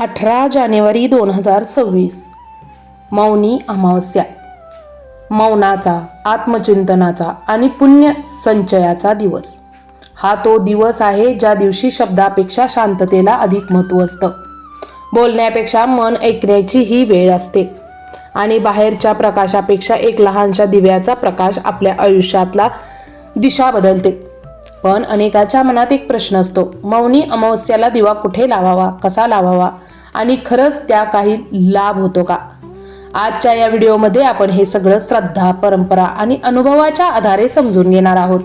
अठरा जानेवारी दोन हजार सव्वीस. मौनी अमावस्या. मौनाचा आत्मचिंतनाचा आणि पुण्य संचयाचा दिवस. हा तो दिवस आहे ज्या दिवशी शब्दापेक्षा शांततेला अधिक महत्त्व असतं. बोलण्यापेक्षा मन ऐकण्याची ही वेळ असते. आणि बाहेरच्या प्रकाशापेक्षा एक लहानशा दिव्याचा प्रकाश आपल्या आयुष्यातला दिशा बदलते. पण अनेकाच्या मनात एक प्रश्न असतो मौनी अमावस्याला दिवा कुठे लावावा कसा लावावा? आणि खरंच त्या काही लाभ होतो का? आजच्या या व्हिडिओमध्ये आपण हे सगळं श्रद्धा परंपरा आणि अनुभवाच्या आधारे समजून घेणार आहोत.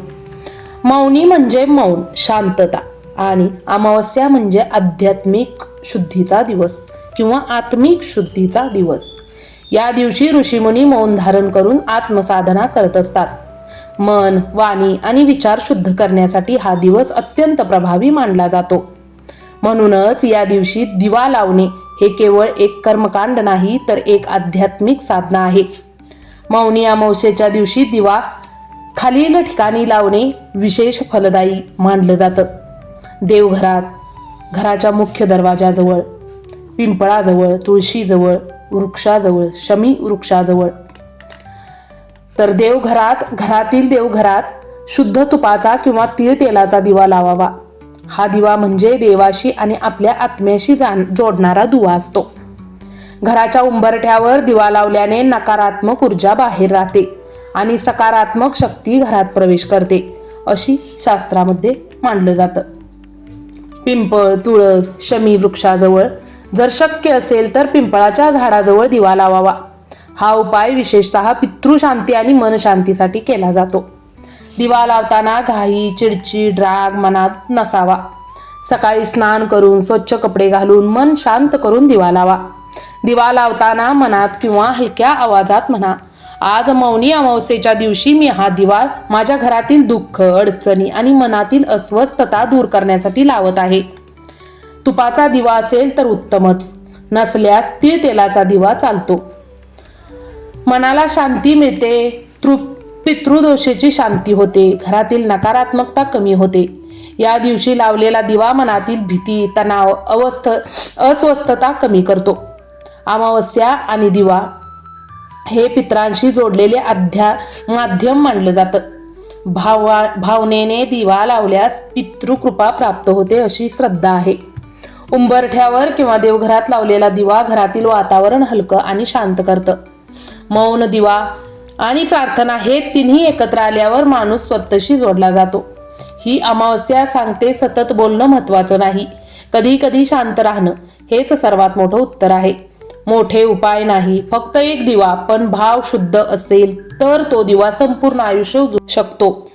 मौनी म्हणजे मौन शांतता आणि अमावस्या म्हणजे आध्यात्मिक शुद्धीचा दिवस किंवा आत्मिक शुद्धीचा दिवस. या दिवशी ऋषीमुनी मौन धारण करून आत्मसाधना करत असतात. मन वाणी आणि विचार शुद्ध करण्यासाठी हा दिवस अत्यंत प्रभावी मानला जातो. म्हणूनच या दिवशी दिवा लावणे हे केवळ एक कर्मकांड नाही तर एक आध्यात्मिक साधना आहे. मौनी अमावस्येच्या दिवशी दिवा खालील ठिकाणी लावणे विशेष फलदायी मानलं जातं. देवघरात घराच्या मुख्य दरवाजाजवळ पिंपळाजवळ तुळशीजवळ वृक्षाजवळ शमी वृक्षाजवळ. तर देवघरात घरातील देवघरात शुद्ध तुपाचा किंवा तीळ तेलाचा दिवा लावावा. हा दिवा म्हणजे देवाशी आणि आपल्या आत्म्याशी जाण जोडणारा दुवा असतो. घराच्या उंबरठ्यावर दिवा लावल्याने नकारात्मक ऊर्जा बाहेर राहते आणि सकारात्मक शक्ती घरात प्रवेश करते अशी शास्त्रामध्ये मांडलं जातं. पिंपळ तुळस शमी वृक्षाजवळ जर शक्य असेल तर पिंपळाच्या झाडाजवळ दिवा लावावा. हा उपाय विशेषतः पितृशांती आणि मनशांतीसाठी केला जातो. दिवा लावताना घाई चिडचिड राग मनात नसावा. सकाळी स्नान करून स्वच्छ कपडे घालून मन शांत करून दिवा लावा. दिवा लावताना मनात किंवा हलक्या आवाजात म्हणा आज मौनी अमावस्येच्या दिवशी मी हा दिवा माझ्या घरातील दुःख अडचणी आणि मनातील अस्वस्थता दूर करण्यासाठी लावत आहे. तुपाचा दिवा असेल तर उत्तमच नसल्यास तीळ तेलाचा दिवा चालतो. मनाला शांती मिळते तृप्त पितृदोषेची शांती होते घरातील नकारात्मकता कमी होते. या दिवशी लावलेला दिवा मनातील भीती तणाव अवस्थ अस्वस्थता कमी करतो. अमावस्या आणि दिवा हे पित्रांशी जोडलेले अध्या माध्यम मानलं जातं. भावा भावनेने दिवा लावल्यास पितृकृपा प्राप्त होते अशी श्रद्धा आहे. उंबरठ्यावर किंवा देवघरात लावलेला दिवा घरातील वातावरण हलकं आणि शांत करतं. मौन दिवा आणि प्रार्थना हे तिन्ही एकत्र आल्यावर माणूस स्वतःशी जोडला जातो. ही अमावस्या सांगते सतत बोलणं महत्वाचं नाही. कधी कधी शांत राहणं हेच सर्वात मोठं उत्तर आहे. मोठे उपाय नाही फक्त एक दिवा पण भाव शुद्ध असेल तर तो दिवा संपूर्ण आयुष्य उजू शकतो.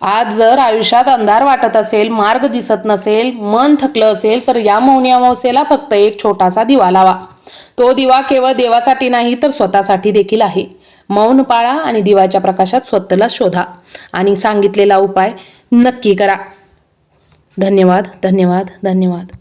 आज जर आयुष्यात अंधार वाटत असेल मार्ग दिसत नसेल मन थकलं असेल तर या मौनी अमावस्येला फक्त एक छोटासा दिवा लावा. तो दिवा केवळ देवासाठी नाही तर स्वतःसाठी देखील आहे. मौन पाळा आणि दिवाच्या प्रकाशात स्वतःला शोधा. आणि सांगितलेला उपाय नक्की करा. धन्यवाद धन्यवाद धन्यवाद.